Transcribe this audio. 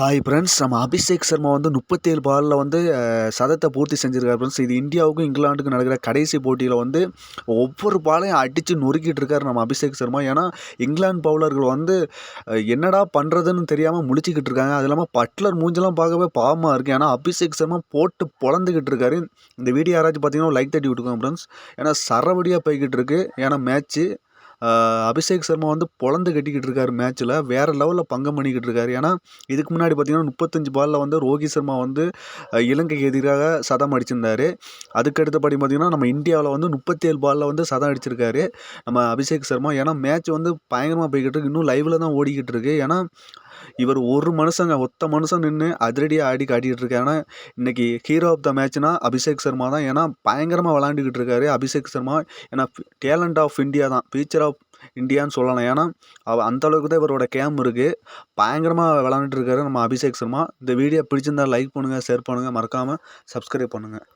Hi friends நம்ம அபிஷேக் சர்மா வந்து முப்பத்தேழு பாலில் வந்து சதத்தை பூர்த்தி செஞ்சுருக்காரு ஃப்ரெண்ட்ஸ் இது இந்தியாவுக்கும் இங்கிலாந்துக்கும் நடக்கிற கடைசி போட்டியில் வந்து ஒவ்வொரு பாலையும் அடித்து நொறுக்கிட்டு இருக்காரு நம்ம அபிஷேக் சர்மா. ஏன்னா இங்கிலாந்து பவுலர்கள் வந்து என்னடா பண்ணுறதுன்னு தெரியாமல் முழிச்சிக்கிட்டு இருக்காங்க. அது இல்லாமல் பட்லர் மூஞ்செல்லாம் பார்க்கவே பாவமாக இருக்குது ஏன்னா அபிஷேக் சர்மா போட்டு பொழந்துக்கிட்டு இருக்காரு. இந்த வீடியோ யாராச்சும் பார்த்தீங்கன்னா லைக் தட்டி விட்டுக்கோங்க ஃப்ரெண்ட்ஸ் ஏன்னா சரவடியாக போய்கிட்டு இருக்குது ஏன்னா மேட்ச்சு அபிஷேக் சர்மா வந்து பொழந்து கட்டிக்கிட்டு இருக்காரு மேட்ச்சில் வேறு லெவலில் பங்கம் பண்ணிக்கிட்டு இருக்காரு. ஏன்னா இதுக்கு முன்னாடி பார்த்தீங்கன்னா முப்பத்தஞ்சு பாலில் வந்து ரோஹித் சர்மா வந்து இலங்கைக்கு எதிராக சதம் அடிச்சிருந்தாரு. அதுக்கு அடுத்தபடி பார்த்திங்கன்னா நம்ம இந்தியாவில் வந்து முப்பத்தேழு பாலில் வந்து சதம் அடிச்சிருக்காரு நம்ம அபிஷேக் சர்மா. ஏன்னா மேட்ச் வந்து பயங்கரமாக போய்கிட்டு இருக்கு. இன்னும் லைவில் தான் ஓடிக்கிட்டு இருக்கு. ஏன்னா இவர் ஒரு மனுஷங்க ஒத்த மனுஷன் நின்று அதிரடியாக ஆடி காட்டிக்கிட்டு இருக்காரு. ஏன்னா இன்றைக்கி ஹீரோ ஆஃப் த மேட்ச்னா அபிஷேக் சர்மா தான். ஏன்னா பயங்கரமாக விளாண்டுக்கிட்டு இருக்காரு அபிஷேக் சர்மா. ஏன்னா டேலண்ட் ஆஃப் இந்தியா தான். ஃபியூச்சர் ஆஃப் இந்தியான்னு சொல்லலாம். ஏன்னா அவ அந்த அளவுக்கு தான் இவரோட கேம் இருக்குது பயங்கரமாக விளாண்டுட்டு இருக்காரு நம்ம அபிஷேக் சர்மா. இந்த வீடியோ பிடிச்சிருந்தா லைக் பண்ணுங்கள் ஷேர் பண்ணுங்கள் மறக்காமல் சப்ஸ்கிரைப் பண்ணுங்கள்